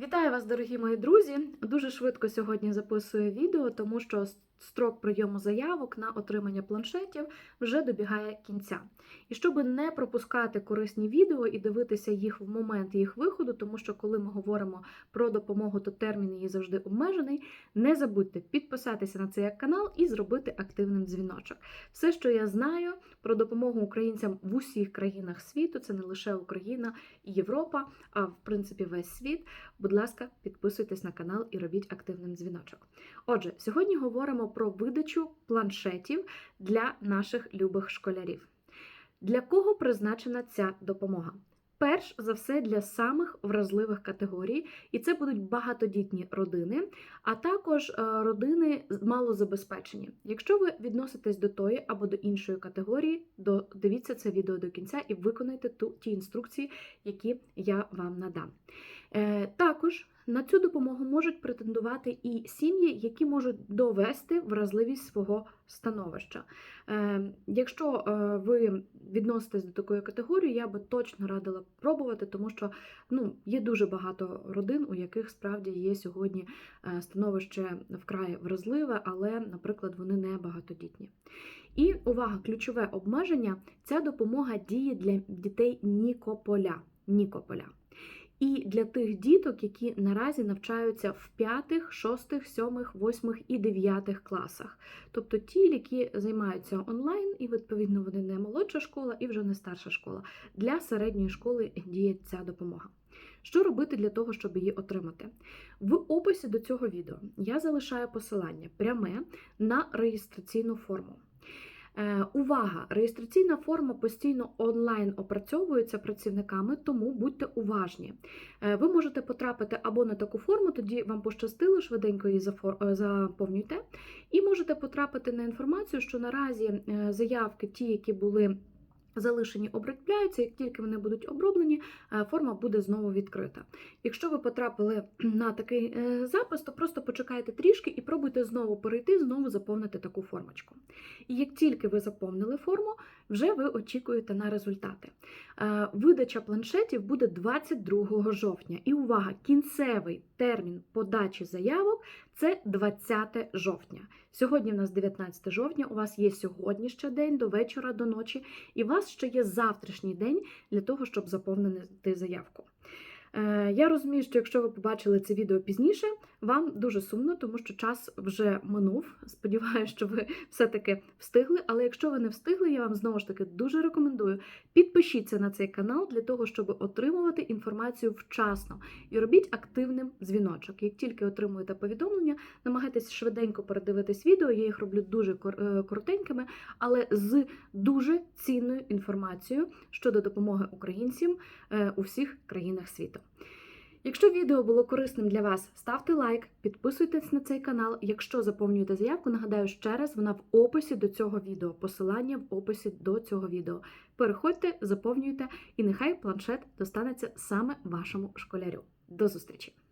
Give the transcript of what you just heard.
Вітаю вас, дорогі мої друзі! Дуже швидко сьогодні записую відео, тому що строк прийому заявок на отримання планшетів вже добігає кінця. І щоб не пропускати корисні відео і дивитися їх в момент їх виходу, тому що коли ми говоримо про допомогу, то термін її завжди обмежений. Не забудьте підписатися на цей канал і зробити активним дзвіночок. Все, що я знаю про допомогу українцям в усіх країнах світу, це не лише Україна і Європа, а в принципі весь світ. Будь ласка, підписуйтесь на канал і робіть активним дзвіночок. Отже, сьогодні говоримо про видачу планшетів для наших любих школярів. Для кого призначена ця допомога? Перш за все для самих вразливих категорій, і це будуть багатодітні родини, а також родини малозабезпечені. Якщо ви відноситесь до тої або до іншої категорії, дивіться це відео до кінця і виконайте ту, ті інструкції, які я вам надам. Е, також на цю допомогу можуть претендувати і сім'ї, які можуть довести вразливість свого становища. Е, якщо е, ви відноситесь до такої категорії, я би точно радила пробувати, тому що ну, є дуже багато родин, у яких справді є сьогодні становище вкрай вразливе, але, наприклад, вони не багатодітні. І увага, ключове обмеження: ця допомога діє для дітей Нікополя. Нікополя. І для тих діток, які наразі навчаються в 5, 6, 7, 8 і 9 класах. Тобто ті, які займаються онлайн, і, відповідно, вони не молодша школа і вже не старша школа. Для середньої школи діє ця допомога. Що робити для того, щоб її отримати? В описі до цього відео я залишаю посилання пряме на реєстраційну форму. Е, увага! Реєстраційна форма постійно онлайн опрацьовується працівниками, тому будьте уважні. Е, ви можете потрапити або на таку форму, тоді вам пощастило, швиденько її е, заповнюйте, і можете потрапити на інформацію, що наразі заявки, ті, які були залишені обробляються, як тільки вони будуть оброблені, е, форма буде знову відкрита. Якщо ви потрапили на такий е, запис, то просто почекайте трішки і пробуйте знову перейти, знову заповнити таку формочку. І як тільки ви заповнили форму, вже ви очікуєте на результати. Е, видача планшетів буде 22 жовтня. І увага! Кінцевий термін подачі заявок це 20 жовтня. Сьогодні в нас 19 жовтня, у вас є сьогодні ще день до вечора, до ночі, і у вас ще є завтрашній день для того, щоб заповнити заявку. Е, я розумію, що якщо ви побачили це відео пізніше, вам дуже сумно, тому що час вже минув. Сподіваюся, що ви все-таки встигли. Але якщо ви не встигли, я вам знову ж таки дуже рекомендую підпишіться на цей канал для того, щоб отримувати інформацію вчасно і робіть активним дзвіночок. Як тільки отримуєте повідомлення, намагайтесь швиденько передивитись відео. Я їх роблю дуже е, коротенькими, але з дуже цінною інформацією щодо допомоги українцям е, у всіх країнах світу. Якщо відео було корисним для вас, ставте лайк, підписуйтесь на цей канал. Якщо заповнюєте заявку, нагадаю ще раз, вона в описі до цього відео. Посилання в описі до цього відео. Переходьте, заповнюйте, і нехай планшет достанеться саме вашому школярю. До зустрічі!